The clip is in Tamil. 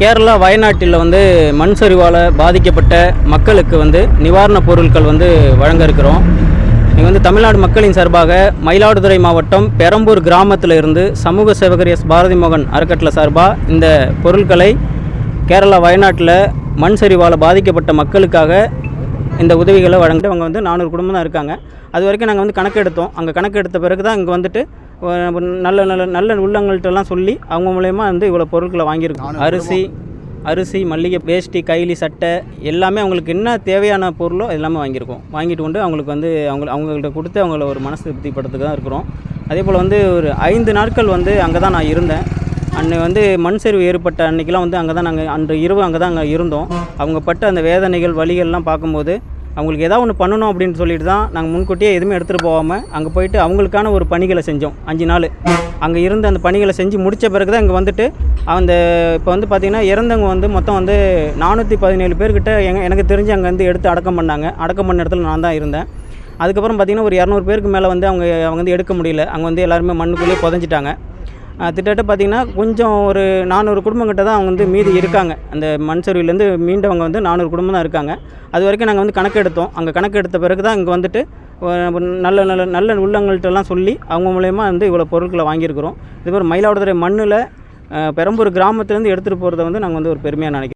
கேரளா வயநாட்டில் வந்து மண் சரிவால் பாதிக்கப்பட்ட மக்களுக்கு வந்து நிவாரணப் பொருட்கள் வந்து வழங்க இருக்கிறோம் இங்கே வந்து தமிழ்நாடு மக்களின் சார்பாக மயிலாடுதுறை மாவட்டம் பெரம்பூர் கிராமத்தில் இருந்து சமூக சேவகர் எஸ் பாரதி மோகன் அறக்கட்டளை சார்பாக இந்த பொருட்களை கேரளா வயநாட்டில் மண் சரிவால் பாதிக்கப்பட்ட மக்களுக்காக இந்த உதவிகளை வழங்கிட்டு அவங்க வந்து நானூறு குடும்பம் தான் இருக்காங்க. அது வரைக்கும் நாங்கள் வந்து கணக்கெடுத்தோம். அங்கே கணக்கெடுத்த பிறகு தான் இங்கே வந்துட்டு நல்ல நல்ல நல்ல உள்ளங்கள்ட்டெல்லாம் சொல்லி அவங்க மூலயமா வந்து இவ்வளோ பொருட்களை வாங்கியிருக்கோம். அரிசி அரிசி மல்லிகை வேஷ்டி கைலி சட்டை எல்லாமே அவங்களுக்கு என்ன தேவையான பொருளோ எல்லாமே வாங்கியிருக்கோம். வாங்கிட்டு கொண்டு அவங்களுக்கு வந்து அவங்க அவங்கள்ட்ட கொடுத்து அவங்கள ஒரு மனசு திருப்திப்படுத்துக்கு தான் இருக்கிறோம். அதே போல் வந்து ஒரு ஐந்து நாட்கள் வந்து அங்கே தான் நான் இருந்தேன். அன்னை வந்து மண் சரிவு ஏற்பட்ட அன்னைக்கெல்லாம் வந்து அங்கே தான் நாங்கள் அன்று இரவு அங்கே தான் அங்கே இருந்தோம். அவங்க பட்ட அந்த வேதனைகள் வலிகள்லாம் பார்க்கும்போது அவங்களுக்கு ஏதாவது ஒன்று பண்ணணும் அப்படின்னு சொல்லிட்டு தான் நாங்கள் முன்கூட்டியே எதுவுமே எடுத்துகிட்டு போகாமல் அங்கே போயிட்டு அவங்களுக்கான ஒரு பணிகளை செஞ்சோம். அஞ்சு நாள். அங்கே இருந்து அந்த பணிகளை செஞ்சு முடித்த பிறகு தான் இங்கே வந்துட்டு அந்த இப்போ வந்து பார்த்திங்கன்னா இறந்தவங்க வந்து மொத்தம் வந்து நானூற்றி பதினேழு பேர்கிட்ட எங்க எனக்கு தெரிஞ்சு அங்கே வந்து எடுத்து அடக்கம் பண்ணாங்க. அடக்கம் பண்ண இடத்துல நான் தான் இருந்தேன். அதுக்கப்புறம் பார்த்திங்கன்னா ஒரு இரநூறு பேருக்கு மேலே வந்து அவங்க அவங்க வந்து எடுக்க முடியல. அங்கே வந்து எல்லாருமே மண்ணுக்குள்ளேயே புதஞ்சிட்டாங்க. திட்டத்தட்ட பார்த்திங்கன்னா கொஞ்சம் ஒரு நானூறு குடும்பங்கிட்ட தான் அவங்க வந்து மீதி இருக்காங்க. அந்த மண் சரிவிலேருந்து மீண்டவங்க வந்து நானூறு குடும்பம் தான் இருக்காங்க. அது வரைக்கும் நாங்கள் வந்து கணக்கு எடுத்தோம். அங்கே கணக்கு எடுத்த பிறகு தான் இங்கே வந்துட்டு நல்ல நல்ல நல்ல உள்ளங்கள்கிட்டலாம் சொல்லி அவங்க மூலயமா வந்து இவ்வளோ பொருட்களை வாங்கியிருக்கிறோம். இதுமாதிரி மயிலாடுதுறை மண்ணில் பெரம்பூர் கிராமத்துலேருந்து எடுத்துகிட்டு போகிறத வந்து நாங்கள் வந்து ஒரு பெருமையாக நினைக்கிறோம்.